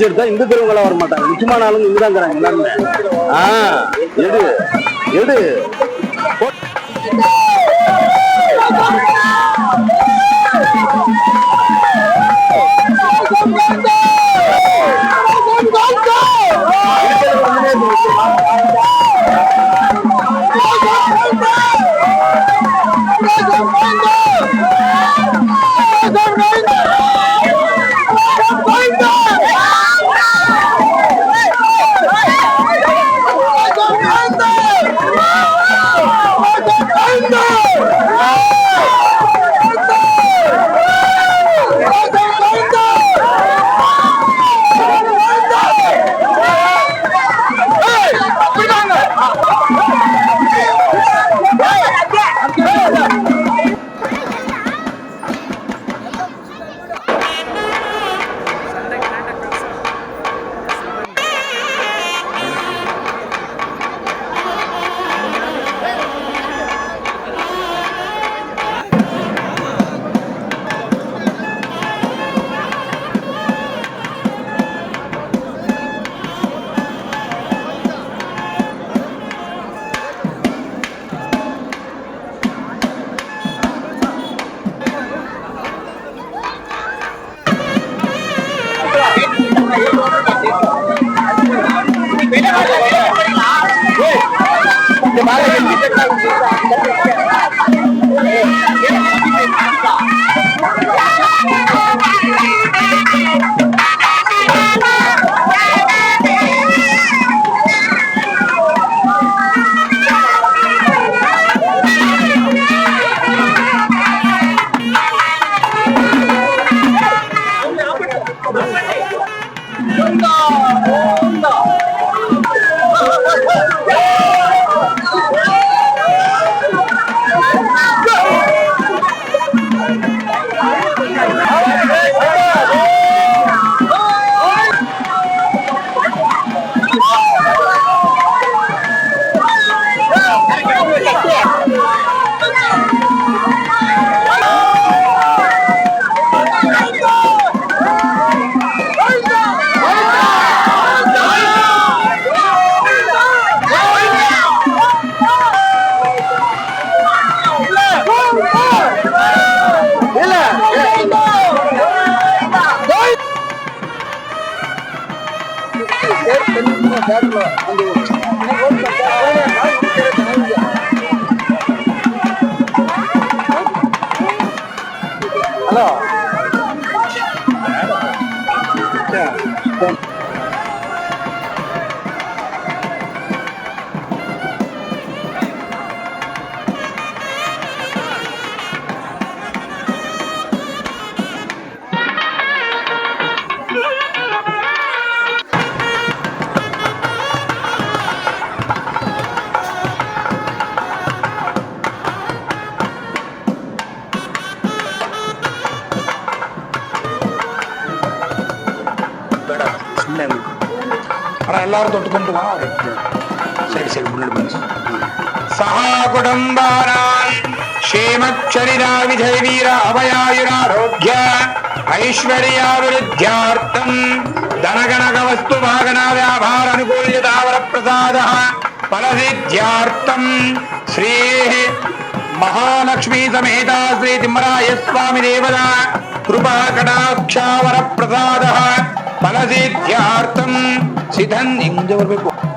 கிட்ட வச்சு எடுத்தா இந்த தெருவுங்களா வர மாட்டாங்க முக்கியமான ஆளுங்க இங்க தான் இருக்கிறாங்க எல்லாருமே. ஆ எடு எடு. ஆனா எல்லாரும் தொட்டு கொண்டு வா சரி சரி முன்னாடி பண்ணு சகா குடும்பானாம் க்ஷேமச்சரிதா விஜய் வீர அபயாயுராரோக்கிய ஐஸ்வர்யாவிருத்தியார்த்தம் தனகனக வஸ்து வாகன வியாபார அனுகூல்ய தாவர பிரசாத பலசித்தியார்த்தம் ஸ்ரீ மகாலட்சுமி சமேதா ஸ்ரீ திம்மராய சுவாமி தேவதா சிதன் இங்க ஒரு போய்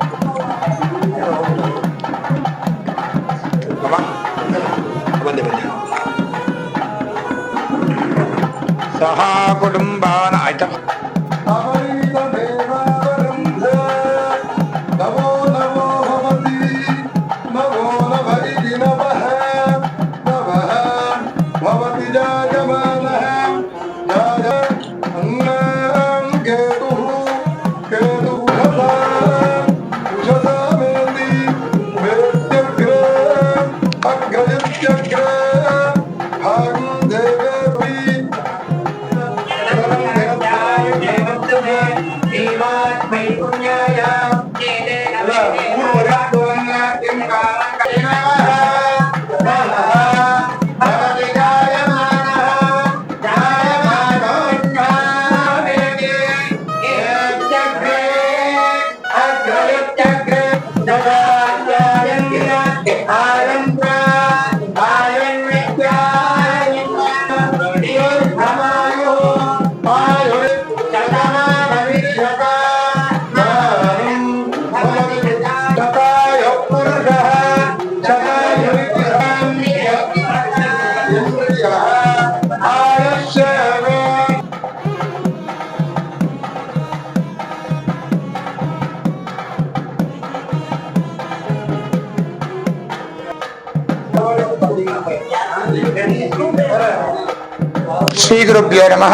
ஸ்ரீ குருப்பியோ நம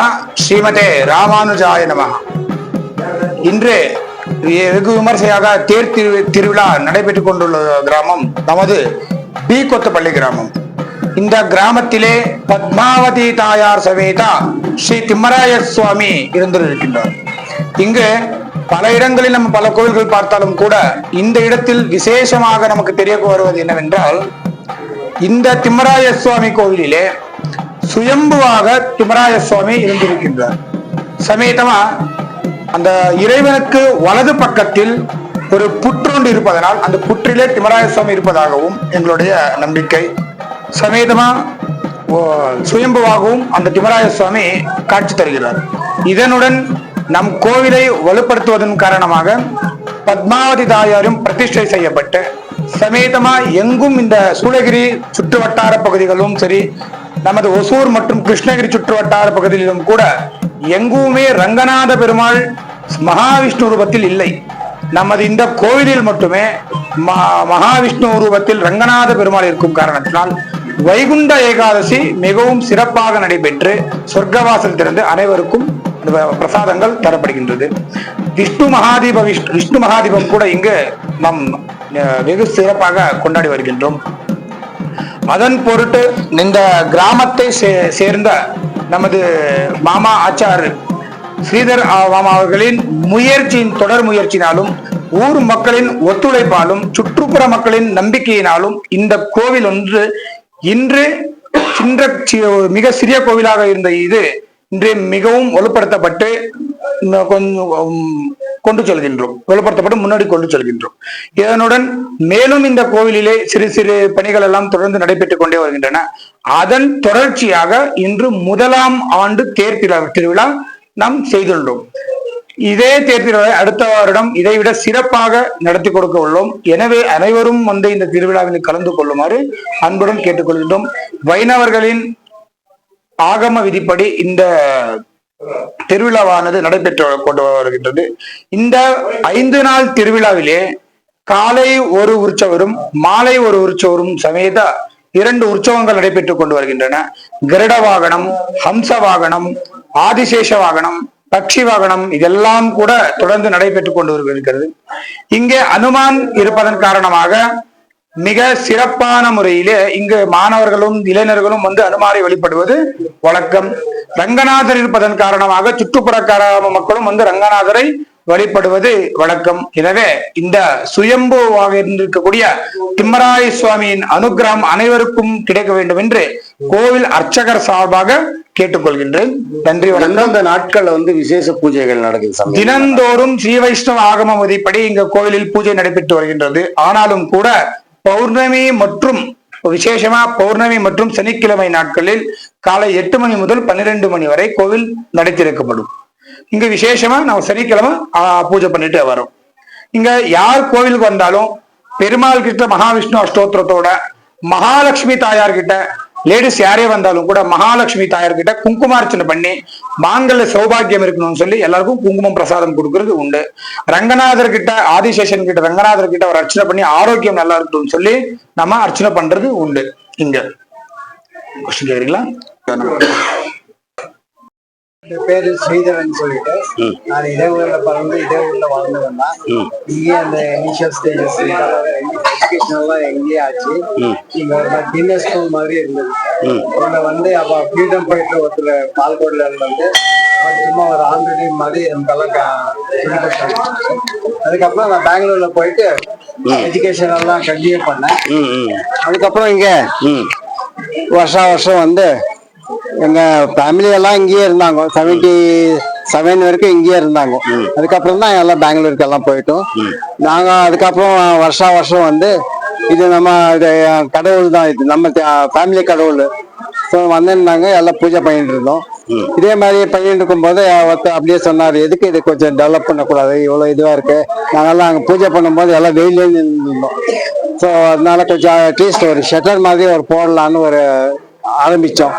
ஸ்ரீமதே ராமானுஜாய நம இன்று வெகு விமர்சையாக தேர் திரு திருவிழா நடைபெற்றுக் கொண்டுள்ள கிராமம் நமது பி கொத்தப்பள்ளி கிராமம். இந்த கிராமத்திலே பத்மாவதி தாயார் சமேதா ஸ்ரீ திம்மராய சுவாமி இருந்திருக்கின்றார். இங்கு பல இடங்களில் நம்ம பல கோவில்கள் பார்த்தாலும் கூட இந்த இடத்தில் விசேஷமாக நமக்கு தெரிய வருவது என்னவென்றால் இந்த திம்மராய சுவாமி கோவிலிலே சுயம்புவாக திமராய சுவாமி இருந்திருக்கின்றார். சமேதமா அந்த இறைவனுக்கு வலது பக்கத்தில் ஒரு புற்றொன்று இருப்பதனால் அந்த புற்றிலே திமராய சுவாமி இருப்பதாகவும் எங்களுடைய நம்பிக்கை. சமேதமா ஓ, சுயம்புவாகவும் அந்த திமராய சுவாமி காட்சி தருகிறார். இதனுடன் நம் கோவிலை வலுப்படுத்துவதன் காரணமாக பத்மாவதி தாயாரும் பிரதிஷ்டை செய்யப்பட்டு சமேதமா எங்கும் இந்த சூளகிரி சுற்று வட்டார பகுதிகளும் சரி நமது ஒசூர் மற்றும் கிருஷ்ணகிரி சுற்று வட்டார பகுதியிலும் கூட எங்குமே ரங்கநாத பெருமாள் மகாவிஷ்ணு ரூபத்தில் இல்லை. நமது இந்த கோவிலில் மட்டுமே மகாவிஷ்ணு ரூபத்தில் ரங்கநாத பெருமாள் இருக்கும் காரணத்தினால் வைகுண்ட ஏகாதசி மிகவும் சிறப்பாக நடைபெற்று சொர்க்கவாசல் திறந்து அனைவருக்கும் பிரசாதங்கள் தரப்படுகின்றது. விஷ்ணு மகாதீப விஷ்ணு விஷ்ணு மகாதீபம் கூட இங்கு நாம் வெகு சிறப்பாக கொண்டாடி வருகின்றோம். அதன் பொருட்டு இந்த கிராமத்தை சேர்ந்த நமது மாமா ஆச்சார் ஸ்ரீதர் மாமா அவர்களின் முயற்சியின் தொடர் முயற்சினாலும் ஊர் மக்களின் ஒத்துழைப்பாலும் சுற்றுப்புற மக்களின் நம்பிக்கையினாலும் இந்த கோவில் ஒன்று இன்று சின்ற மிக சிறிய கோவிலாக இருந்த இது இன்று மிகவும் வலுப்படுத்தப்பட்டு கொஞ்சம் உம், கொண்டு செல்கின்றோம். வலுப்படுத்தப்பட்டு முன்னாடி கொண்டு செல்கின்றோம். இதனுடன் மேலும் இந்த கோவிலிலே சிறு சிறு பணிகள் எல்லாம் தொடர்ந்து நடைபெற்றுக் கொண்டே வருகின்றன. அதன் தொடர்ச்சியாக இன்று முதலாம் ஆண்டு தேர் திருவிழா நாம் செய்துள்ளோம். இதே தேர் திருவிழா அடுத்த வருடம் இதைவிட சிறப்பாக நடத்தி கொடுக்க உள்ளோம். எனவே அனைவரும் வந்து இந்த திருவிழாவில் கலந்து கொள்ளுமாறு அன்புடன் கேட்டுக்கொள்கின்றோம். வைணவர்களின் ஆகம விதிப்படி இந்த திருவிழாவானது நடைபெற்று கொண்டு வருகின்றது. இந்த ஐந்து நாள் திருவிழாவிலே காலை ஒரு உற்சவரும் மாலை ஒரு உற்சவரும் சமேத இரண்டு உற்சவங்கள் நடைபெற்றுக் கொண்டு வருகின்றன. கருட வாகனம் ஹம்ச வாகனம் ஆதிசேஷ வாகனம் பக்ஷி வாகனம் இதெல்லாம் கூட தொடர்ந்து நடைபெற்றுக் கொண்டு வருகிறது. இங்கே அனுமான் இருப்பதன் காரணமாக மிக சிறப்பான முறையிலே இங்கு மாணவர்களும் இளைஞர்களும் வந்து அனுமாரை வழிபடுவது வழக்கம். ரங்கநாதர் இருப்பதன் காரணமாக சுற்றுப்புற கிராம மக்களும் வந்து ரங்கநாதரை வழிபடுவது வழக்கம். எனவே இந்த சுயம்புவாக இருந்திருக்கக்கூடிய திம்மராய சுவாமியின் அனுகிரகம் அனைவருக்கும் கிடைக்க வேண்டும் என்று கோவில் அர்ச்சகர் சார்பாக கேட்டுக்கொள்கின்றேன். நன்றி வணக்கம். எந்தெந்த நாட்கள்ல வந்து விசேஷ பூஜைகள் நடக்குது தினந்தோறும் ஸ்ரீ வைஷ்ணவ ஆகம விதிப்படி இங்க கோவிலில் பூஜை நடைபெற்று வருகின்றது. ஆனாலும் கூட பௌர்ணமி மற்றும் விசேஷமா பௌர்ணமி மற்றும் சனிக்கிழமை நாட்களில் காலை எட்டு மணி முதல் பன்னிரெண்டு மணி வரை கோவில் நடை திறக்கப்படும் இங்க விசேஷமா நம்ம சனிக்கிழமை பூஜை பண்ணிட்டு வரோம். இங்க யார் கோவிலுக்கு வந்தாலும் பெருமாள் கிட்ட மகாவிஷ்ணு அஷ்டோத்திரத்தோட மகாலட்சுமி தாயார் கிட்ட லேடிஸ் யாரே வந்தாலும் கூட மகாலட்சுமி தாயார் கிட்ட குங்குமார்ச்சனை பண்ணி மாங்கல்ய சௌபாகியம் இருக்கணும்னு சொல்லி எல்லாருக்கும் குங்குமம் பிரசாதம் கொடுக்கறது உண்டு. ரங்கநாதர் கிட்ட ஆதிசேஷன் கிட்ட ரங்கநாதர் கிட்ட ஒரு அர்ச்சனை பண்ணி ஆரோக்கியம் நல்லா இருக்கணும்னு சொல்லி நம்ம அர்ச்சனை பண்றது உண்டு. இங்க. கொஸ்டின் கேக்குறீங்களா? பேரு ஸ்ரீதரன் சொல்லிட்டு. நான் இதே ஊர்ல பிறந்து இதே ஊர்ல வளர்ந்தவன் தான் இங்கே அந்த இனிஷியல் ஸ்டேஜஸ் எஜுகேஷன் எல்லாம் எங்கேயே ஆச்சு. இங்க ஒரு டின்னர் ஸ்கூல் மாதிரி இருந்தது. இதுல வந்து அப்ப ஃப்ரீடம் போயிட்டு ஒருத்தர் பால்கோட்ல அவர் சும்மா ஒரு ஆல்ரெடி மாதிரி நமக்கெல்லாம். அதுக்கப்புறம் நான் பெங்களூர்ல போயிட்டு எஜுகேஷன் எல்லாம் கண்டினியூ பண்ணேன். அதுக்கப்புறம் இங்க வருஷம் வருஷம் வந்து எங்க ஃபேமிலி எல்லாம் இங்கேயே இருந்தாங்க. செவன்டி செவன் வரைக்கும் இங்கேயே இருந்தாங்க. அதுக்கப்புறம் தான் எல்லாம் பெங்களூருக்கு எல்லாம் போயிட்டோம் நாங்க அதுக்கப்புறம் வருஷா வருஷம் வந்து இது நம்ம இது கடவுள் தான் இது. நம்ம ஃபேமிலி கடவுள். ஸோ வந்திருந்தாங்க. எல்லாம் பூஜை பண்ணிட்டு இருந்தோம். இதே மாதிரி பண்ணிட்டு இருக்கும்போது ஒருத்தர் அப்படியே சொன்னார் எதுக்கு இது கொஞ்சம் டெவலப் பண்ணக்கூடாது? இவ்வளோ இதுவாக இருக்கு. நாங்கெல்லாம் அங்கே பூஜை பண்ணும்போது எல்லாம் வெயிலே இருந்தோம். ஸோ அதனால கொஞ்சம் அட்லீஸ்ட் ஒரு ஷட்டர் மாதிரி ஒரு போடலான்னு ஒரு ஆரம்பித்தோம்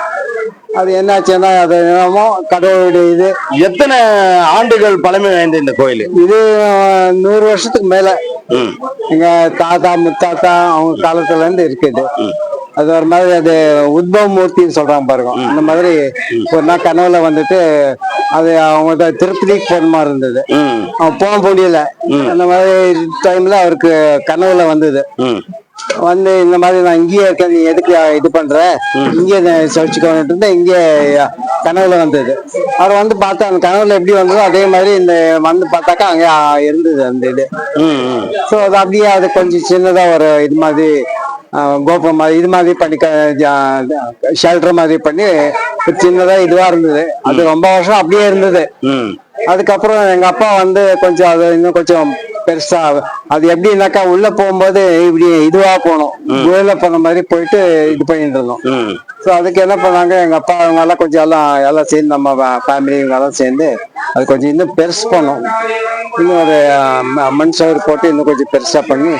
அது என்னாச்சுன்னா அது என்னமோ கடவுளுடைய இது. எத்தனை ஆண்டுகள் பழமை வாய்ந்த இந்த கோயில்? இது நூறு வருஷத்துக்கு மேல. எங்க தாத்தா முத்தாத்தா அவங்க காலத்துல இருந்து இருக்குது அது ஒரு மாதிரி அது உத்பவ மூர்த்தின்னு சொல்றாங்க பாருங்க. அந்த மாதிரி ஒரு நாள் கனவுல வந்துட்டு அது அவங்க திருப்பதிக்கு போன மாதிரி இருந்தது. அவன் போக முடியல. அந்த மாதிரி டைம்ல அவருக்கு கனவுல வந்தது. வந்து இந்த மாதிரி நான் இங்கேயே இருக்கேன் நீ எதுக்கு இது பண்ற? இங்கே சர்ச்சுக்கு இருந்தா இங்கே கனவுல வந்தது. அவர் வந்து பார்த்தா அந்த கனவுல எப்படி வந்ததோ அதே மாதிரி இந்த வந்து பார்த்தாக்கா அங்கே இருந்தது அந்த இது. ஸோ அது அப்படியே அது கொஞ்சம் சின்னதா ஒரு இது மாதிரி கோபுரம் மாதிரி இது மாதிரி பண்ணி ஷெல்டர் மாதிரி பண்ணி சின்னதா இதுவா இருந்தது. அது ரொம்ப வருஷம் அப்படியே இருந்தது. அதுக்கப்புறம் எங்க அப்பா வந்து கொஞ்சம் அது இன்னும் கொஞ்சம் பெருசா அது எப்படின்னாக்கா உள்ள போகும்போது இப்படி இதுவா போனோம். குகையில போன மாதிரி போயிட்டு இது பண்ணிட்டு இருந்தோம். ஸோ அதுக்கு என்ன பண்ணாங்க எங்க அப்பா அவங்க எல்லாம் கொஞ்சம் எல்லாம் எல்லாம் சேர்ந்து நம்ம ஃபேமிலி இவங்க எல்லாம் சேர்ந்து அது கொஞ்சம் இன்னும் பெருசு பண்ணோம். இன்னும் ஒரு மண் சவர் போட்டு இன்னும் கொஞ்சம் பெருசா பண்ணி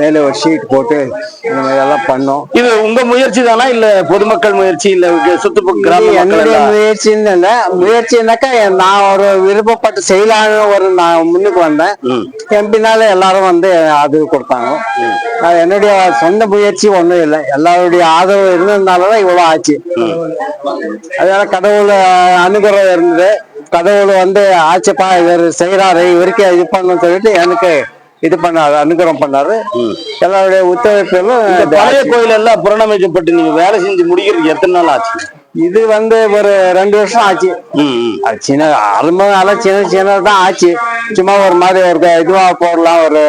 மேலே ஒரு ஷீட் போட்டு இந்த மாதிரி எல்லாம் பண்ணோம். இது உங்க முயற்சி தானா? இல்ல பொதுமக்கள் முயற்சி இல்ல சுத்துப்பு கிராம என்னுடைய? முயற்சின்னு இல்லை முயற்சினாக்கா நான் ஒரு விருப்பப்பட்டு செய்யலான்னு ஒரு நான் முன்னுக்கு வந்தேன். என் பின்னால எல்லாரும் வந்து ஆதரவு கொடுத்தாங்க. என்னுடைய சொந்த முயற்சி ஒண்ணும் இல்லை. எல்லாருடைய ஆதரவு இருந்ததுனாலதான் இவ்வளவு ஆச்சு. அதனால கடவுள் அனுகிரகம் இருந்தது. கடவுள் வந்து ஆச்சுப்பா இவர் செய்யறாரு இவருக்கே இது பண்ணணும்னு சொல்லிட்டு எனக்கு இது பண்ணாரு அனுகிரகம் பண்ணாரு. எல்லாருடைய இந்த ஒத்துழைப்புகளும் பழைய கோயில் எல்லாம் புறணமைக்கப்பட்டு நீங்க வேலை செஞ்சு முடிக்கிறதுக்கு எத்தனை நாள் ஆச்சு? இது வந்து ஒரு ரெண்டு வருஷம் ஆச்சு. சின்ன ஆரம்பம் சின்ன சின்னதாக தான் ஆச்சு. சும்மா ஒரு மாதிரி ஒரு இதுவா போடலாம் ஒரு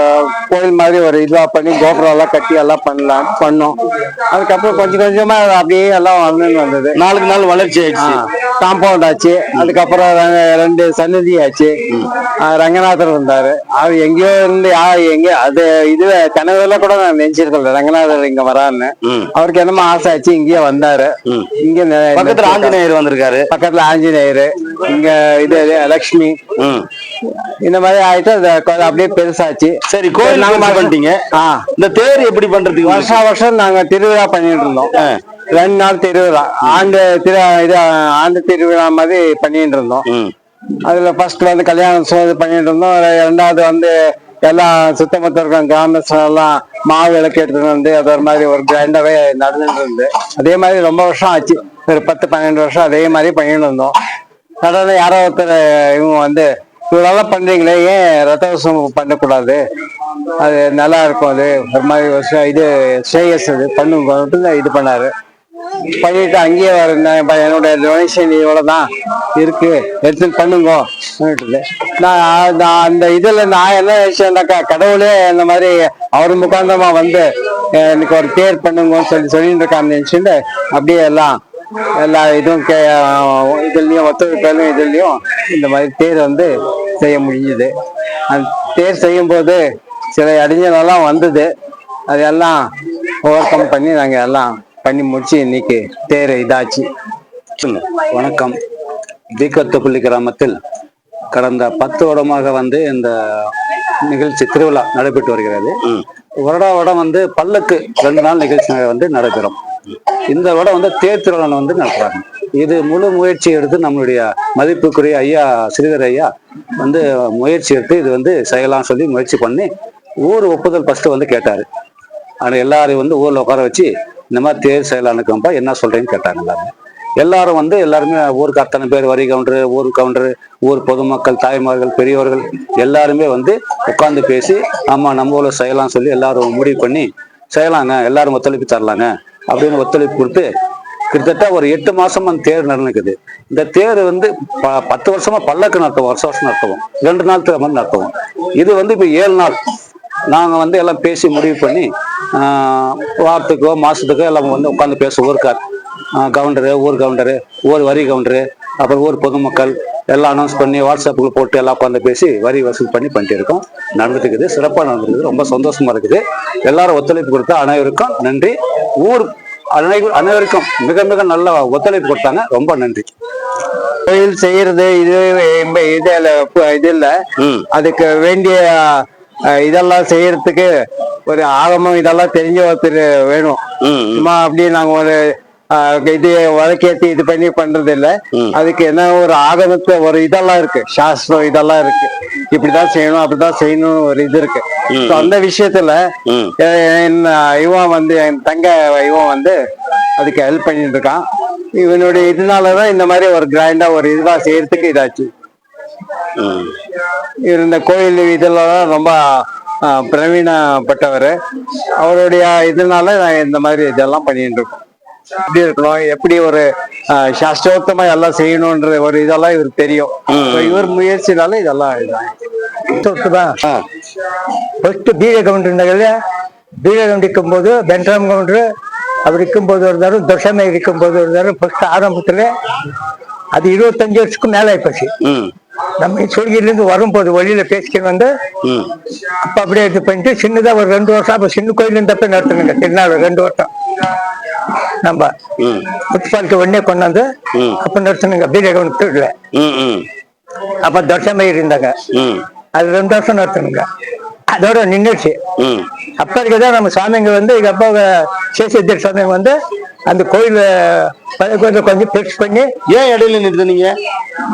கோயில் மாதிரி ஒரு இதுவா பண்ணி கோபுரம் எல்லாம் கட்டி எல்லாம் பண்ணலாம் பண்ணோம். அதுக்கப்புறம் கொஞ்சம் கொஞ்சமா அப்படியே எல்லாம் வந்து வந்தது. நாளுக்கு நாள் வளர்ச்சி ஆயிடுச்சு. காம்பவுண்ட் ஆச்சு. அதுக்கப்புறம் ரெண்டு சன்னதி ஆச்சு. ரங்கநாதர் வந்தாரு. அவர் எங்கேயோ இருந்து யா எங்க அது இது கனவுல கூட நான் நினைச்சிருக்கல ரங்கநாதர் இங்க வரான்னு அவருக்கு என்னமோ ஆசை ஆச்சு இங்கேயே வந்தாரு. இங்க பக்கத்துல ஆஞ்சநேயர் வந்திருக்காரு. பக்கத்துல ஆஞ்சநேயர் இங்க இது லக்ஷ்மி. இந்த மாதிரி ஆயிட்டு கொஞ்சம் அப்படியே பெருசாச்சு. சரி கோயில் நாங்க பண்ணிட்டீங்க. இந்த தேர் எப்படி பண்றதுக்கு? வருஷம் வருஷம் நாங்க திருவிழா பண்ணிட்டு இருந்தோம். ரெண்டு நாள் திருவிழா. ஆண்டு திரு இது ஆண்டு திருவிழா மாதிரி பண்ணிட்டு இருந்தோம். அதுல ஃபர்ஸ்ட் வந்து கல்யாணம் பண்ணிட்டு இருந்தோம். ரெண்டாவது வந்து எல்லாம் சுத்தமத்த இருக்கிற கிராமத்துல எல்லாம் மாவு விளக்கு எடுத்துட்டு வந்து அது ஒரு மாதிரி ஒரு கிராண்டாவே நடந்துட்டு இருந்து அதே மாதிரி ரொம்ப வருஷம் ஆச்சு. ஒரு பத்து பன்னெண்டு வருஷம் அதே மாதிரி பண்ணிட்டு இருந்தோம். சடனா யாரோ ஒருத்தர் இவங்க வந்து இவ்வளோலாம் பண்றீங்களே ஏன் ரத்த உற்சவம் பண்ணக்கூடாது? அது நல்லா இருக்கும் அது ஒரு மாதிரி வருஷம் இது ஸ்ரேயஸ் அது பண்ணுங்க. இது பண்ணாரு. பண்ணிட்டு அங்கேயே வர நான் இப்ப என்னுடைய டொனேஷன் இவ்வளவுதான் இருக்கு. எடுத்து பண்ணுங்க நான் நான் அந்த இதுல நான் என்ன நினைச்சேன்னாக்கா கடவுளே இந்த மாதிரி அவர் முகாந்தமா வந்து எனக்கு ஒரு தேர் பண்ணுங்கன்னு சொல்லி சொல்லிட்டு இருக்கான்னு நினைச்சுட்டு அப்படியே எல்லாம் எல்லா இதுவும் கே இதுலயும் ஒத்துழைப்பிலும் இதுலயும் இந்த மாதிரி தேர் வந்து செய்ய முடிஞ்சுது. அந்த தேர் செய்யும் போது சில இடைஞ்சலெல்லாம் வந்தது. அதெல்லாம் ஓவர் கம் பண்ணி நாங்கள் எல்லாம் பண்ணி முடிச்சு இன்னைக்கு தேர் இதாச்சு. வணக்கம். தீக்கத்தப்பள்ளி கிராமத்தில் கடந்த பத்து வருடமாக வந்து இந்த நிகழ்ச்சி திருவிழா நடைபெற்று வருகிறது. வருடா வருடம் வந்து பல்லக்கு ரெண்டு நாள் நிகழ்ச்சி வந்து நடைபெறும். இந்த வருடம் வந்து தேர் திருவிழா வந்து நடத்துறாங்க. இது முழு முயற்சி எடுத்து நம்மளுடைய மதிப்புக்குரிய ஐயா ஸ்ரீதர் ஐயா வந்து முயற்சி எடுத்து இது வந்து செய்யலாம் சொல்லி முயற்சி பண்ணி ஊர் ஒப்புதல் ஃபர்ஸ்ட் வந்து கேட்டாரு. ஆனால் எல்லாரையும் வந்து ஊரில் உட்கார வச்சு இந்த மாதிரி தேர் செய்யலான்னுக்கப்பா என்ன சொல்கிறேன்னு கேட்டாங்க எல்லாரும் எல்லாரும் வந்து எல்லாருமே ஊருக்கு அத்தனை பேர் வரி கவுண்டரு ஊர் கவுண்டரு ஊர் பொதுமக்கள் தாய்மார்கள் பெரியவர்கள் எல்லாருமே வந்து உட்காந்து பேசி ஆமா நம்ம ஊர்ல செய்யலாம் சொல்லி எல்லாரும் முடிவு பண்ணி செய்யலாங்க எல்லாரும் ஒத்துழைப்பு தரலாங்க அப்படின்னு ஒத்துழைப்பு கொடுத்து கிட்டத்தட்ட ஒரு எட்டு மாசம் அந்த தேர் நடந்துக்குது. இந்த தேர் வந்து ப- பத்து வருஷமா பல்லக்கு நடத்துவோம் வருஷம் வருஷம் நடத்துவோம். ரெண்டு நாள் மாதிரி நடத்துவோம். இது வந்து இப்போ ஏழு நாள். நாங்கள் வந்து எல்லாம் பேசி முடிவு பண்ணி வாரத்துக்கோ மாசத்துக்கோ எல்லாம் வந்து உட்காந்து பேசுவோம். இருக்கார் கவுண்டரு ஊர் கவுண்டரு ஊர் வரி கவுண்டரு அப்புறம் ஊர் பொதுமக்கள் எல்லாம் அனௌன்ஸ் பண்ணி வாட்ஸ்அப்புக்கு போட்டு எல்லாம் உட்காந்து பேசி வரி வசூல் பண்ணி பண்ணிட்டு இருக்கோம் நடந்துட்டு இருக்குது சிறப்பாக நடந்துருக்குது ரொம்ப சந்தோஷமா இருக்குது. எல்லாரும் ஒத்துழைப்பு கொடுத்த அனைவருக்கும் நன்றி. ஊர் அனை அனைவருக்கும் மிக மிக நல்ல ஒத்துழைப்பு கொடுத்தாங்க. ரொம்ப நன்றி. கோயில் செய்யறது இது இம்ப- இது இல்ல, பு- இது இல்ல. ம். அதுக்கு வேண்டிய இதெல்லாம் செய்யறதுக்கு ஒரு ஆகமம் இதெல்லாம் தெரிஞ்ச ஒருத்தர் வேணும். சும்மா அப்படியே நாங்க ஒரு இது வழக்கேத்தி இது பண்ணி பண்றது இல்ல அதுக்கு என்ன ஒரு ஆகமத்தை ஒரு இதெல்லாம் இருக்கு. சாஸ்திரம் இதெல்லாம் இருக்கு. இப்படிதான் செய்யணும் அப்படிதான் செய்யணும் ஒரு இது இருக்கு. அந்த விஷயத்துல என் இவன் வந்து என் தங்க இவன் வந்து அதுக்கு ஹெல்ப் பண்ணிட்டு இருக்கான். இவனுடைய இதனாலதான் இந்த மாதிரி ஒரு கிராண்டா ஒரு இதுவா செய்யறதுக்கு இதாச்சு. இவர் இந்த கோயில் இதெல்லாம் ரொம்ப ஆஹ், பிரவீனப்பட்டவர் அவருடைய இதனால நான் இந்த மாதிரி இதெல்லாம் பண்ணிட்டு இருக்கோம். எப்படி இருக்கணும்? எப்படி ஒரு சாஸ்திரோத்தமா எல்லாம் செய்யணும்ன்ற ஒரு இதெல்லாம் இவருக்கு தெரியும். இவர் முயற்சினால இதெல்லாம் ஃபர்ஸ்ட் பீக கவுண்டர் இருந்தாங்கல்ல பீக கவுண்டர் இருக்கும்போது பென்ட்ராம் கவுண்டர் அவர் இருக்கும்போது தசமை இருக்கும்போது ஒரு தரம் ஃபர்ஸ்ட் ஆரம்பத்துல அது இருபத்தஞ்சு வருஷத்துக்கு மேல ஆயிப்போச்சு. நம்ம சொல்கிலேருந்து வரும்போது வழியில பேசிக்கிட்டு வந்து அப்ப அப்படியே இது பண்ணிட்டு சின்னதா ஒரு ரெண்டு வருஷம் அப்ப சின்ன கோயில் இருந்தப்ப நடத்துனுங்க. திருநாள் ரெண்டு வருஷம் நம்ம ம். முத்துப்பாலுக்கு உடனே கொண்டாந்து அப்ப நடத்துனுங்க. பீரகவன் திருவிழா அப்ப தர்ஷமயர் இருந்தாங்க. அது ரெண்டு வருஷம் நடத்துனுங்க. அதோட நின்றுச்சு அப்ப இருக்குதான் நம்ம சாமிங்க வந்து எங்க அப்பா சேஷேத்தர் சாமிங்க வந்து அந்த கோயில கோயில கொஞ்சம் பெருசு பண்ணி ஏன் இடையில நிறுத்துனீங்க?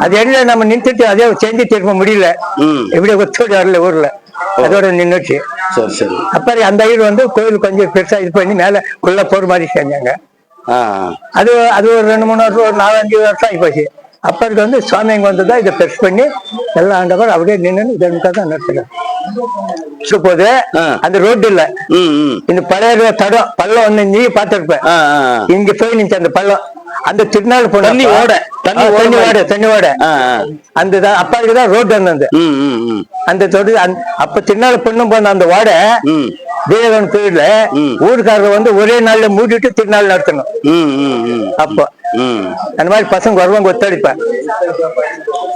அது இடையில நம்ம நின்றுட்டு அதே செஞ்சு திரும்ப முடியல. ம். எப்படி ஒத்துழைப்பு வரல ஊர்ல. அதோட நின்றுச்சு சரி சரி. அப்புறம் அந்த ஐயர் வந்து கோயில் கொஞ்சம் பெருசா இது பண்ணி மேல உள்ள போற மாதிரி செஞ்சாங்க. அது அது ஒரு ரெண்டு மூணு வருஷம் ஒரு நாலஞ்சு வருஷம் ஆகிப்போச்சு அப்ப இருக்கு வந்து சுவாமிங்க வந்து தான் இதை பெருசு பண்ணி எல்லாம் ஆண்டவர் அப்படியே நின்று இதற்காக தான் நடத்துறேன் போது. அந்த ரோடு இல்ல. இந்த பழைய தடம் பள்ளம் வந்து நீ ஆ இங்க போய் நின்று அந்த பள்ளம். அந்த திருநாள் தண்ணி ஓட, தண்ணி தண்ணி. ஓட தண்ணி ஓட. அந்த தான் அப்பா தான் ரோடு இருந்தது. அந்த தொடு அப்ப திருநாள் பொண்ணும் போன அந்த ஓடை தேவன் கோயில்ல. ஊருக்காரர் வந்து ஒரே நாள்ல மூடிட்டு திருநாள் நடத்தணும். அப்போ அந்த மாதிரி பசங்க வருவாங்க ஒத்தடிப்பேன்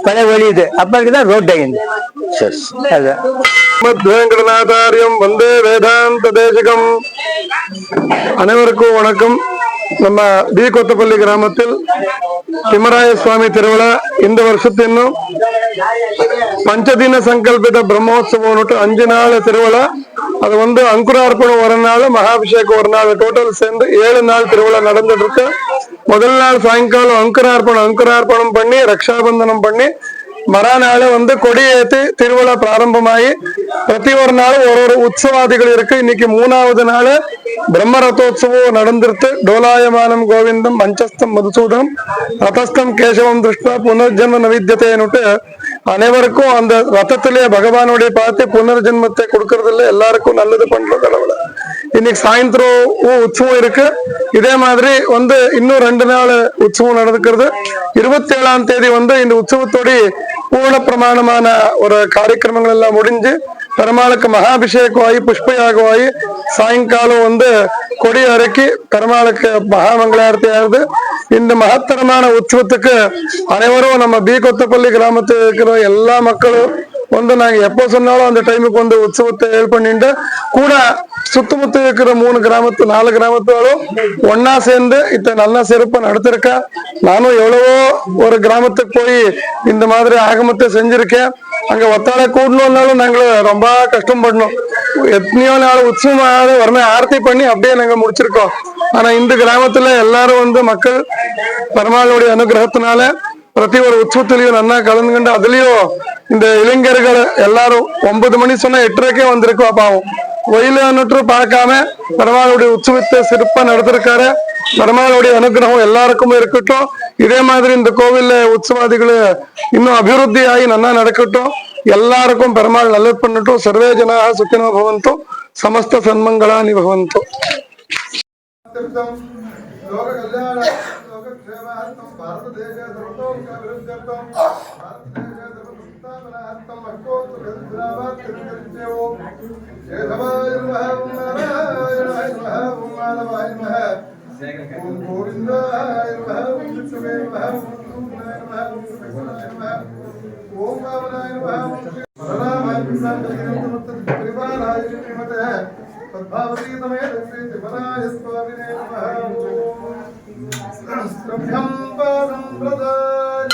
பல ஒழியுது அப்ப ரோட் ஆகிந்து மத்வேங்கடநாதாரியம் வந்தே வேதாந்த தேசகம் அனைவருக்கும் வணக்கம் நம்ம டி கொத்தப்பள்ளி கிராமத்தில் திம்மராய சுவாமி திருவிழா இந்த வருஷத்தின்னும் பஞ்சதின சங்கல்பித பிரம்மோத்சவம் அஞ்சு நாள் திருவிழா அது வந்து அங்குரார்ப்பணம் ஒரு நாள் மகாபிஷேகம் ஒரு நாள் டோட்டல் சேர்ந்து ஏழு நாள் திருவிழா நடந்துட்டு இருக்கு முதல் நாள் சாயங்காலம் அங்குரார்ப்பணம் அங்குரார்ப்பணம் பண்ணி ரக்ஷாபந்தனம் பண்ணி மறுநாள் வந்து கொடியேத்தி திருவிழா பிராரம்பமாகி பிரதி ஒரு நாள் ஒரு ஒரு உற்சவாதிகள் இருக்கு. இன்னைக்கு மூணாவது நாள் பிரம்ம ரதோத்சவம் நடந்துருத்து டோலாயமானம் கோவிந்தம் மஞ்சஸ்தம் மதுசூதனம் ரதஸ்தம் கேசவம் திருஷ்டா புனர்ஜன்ம நவித்தியத்தைன்னுட்டு அனைவருக்கும் அந்த ரதத்திலே பகவானுடைய பார்த்து புனர்ஜென்மத்தை கொடுக்கறதுல எல்லாருக்கும் நல்லது பண்ற கடவுளை இன்னைக்கு சாயந்தரம் உற்சவம் இருக்கு. இதே மாதிரி வந்து இன்னும் ரெண்டு நாள் உற்சவம் நடந்துக்கிறது. இருபத்தி ஏழாம் தேதி வந்து இந்த உற்சவத்தோடு பூர்ண பிரமாணமான ஒரு காரியக்கிரமங்கள் எல்லாம் முடிஞ்சு பெருமாளுக்கு மகாபிஷேகமாகி புஷ்பயாகமாகி சாயங்காலம் வந்து கொடி இறக்கி பெருமாளுக்கு மகாமங்களாரத்தி ஆகுது இந்த மகத்தரமான உற்சவத்துக்கு அனைவரும் நம்ம பி கொத்தப்பள்ளி கிராமத்தில் இருக்கிற எல்லா மக்களும் வந்து நாங்க எப்போ சொன்னாலும் அந்த டைமுக்கு வந்து உற்சவத்தை ஏழு பண்ணிட்டு கூட சுத்தமுத்து இருக்கிற மூணு கிராமத்து நாலு கிராமத்தோடும் ஒன்னா சேர்ந்து இத்த நல்ல சிறப்பா நடத்திருக்கேன் நானும் எவ்வளவோ ஒரு கிராமத்துக்கு போய் இந்த மாதிரி ஆகமத்தை செஞ்சிருக்கேன். அங்க ஒத்தாட கூடணும்னாலும் நாங்களும் ரொம்ப கஷ்டப்படணும் எத்தனையோ நாள் உற்சவமாக வரமே ஆர்த்தி பண்ணி அப்படியே நாங்க முடிச்சிருக்கோம். ஆனா இந்த கிராமத்துல எல்லாரும் வந்து மக்கள் பெருமாளுடைய அனுகிரகத்தினால பிரதி ஒரு உற்சவத்திலையும் நல்லா கலந்துகிண்டு அதுலயும் இந்த இளைஞர்கள் எல்லாரும் ஒன்பது மணி சொன்னா எட்டரைக்கே வந்திருக்கோம் பாவம் வெயிலுன்னுட்டு பார்க்காம பெருமாளுடைய உற்சவத்தை சிறப்பா நடத்திருக்காரு பெருமாளுடைய அனுகிரகம் எல்லாருக்கும் இருக்கட்டும் இதே மாதிரி இந்த கோவில்ல உற்சவாதிகள் இன்னும் அபிவிருத்தி ஆகி நல்லா நடக்கட்டும் எல்லாருக்கும் பெருமாள் நல்லது பண்ணட்டும் சர்வே ஜனாக சுக்கினோ பவந்தும் சமஸ்த சன்மங்களானி பவந்தும் लोककल्याणार्थं लोकक्षेमार्थं भारतदेशधर्मोका विरुद्धर्थं भारतदेशधर्मस्थापनार्थं मक्कोत्तरविरामात्यतिरिच्यो हे समाय नमः ॐ नारायणाय नमः ॐ मानवाय नमः ॐ गोविन्दाय नमः ॐ विष्णवे नमः ॐ सूर्याय नमः ॐ कृष्णाय नमः ॐ वामनाय नमः ॐ भरणाय विष्णाय परिवाराय श्रीमतः तद्भावतीतमेतत् श्रीत्रिपदाय स्वामिने नमः स्तभ्यं पादं प्रदाय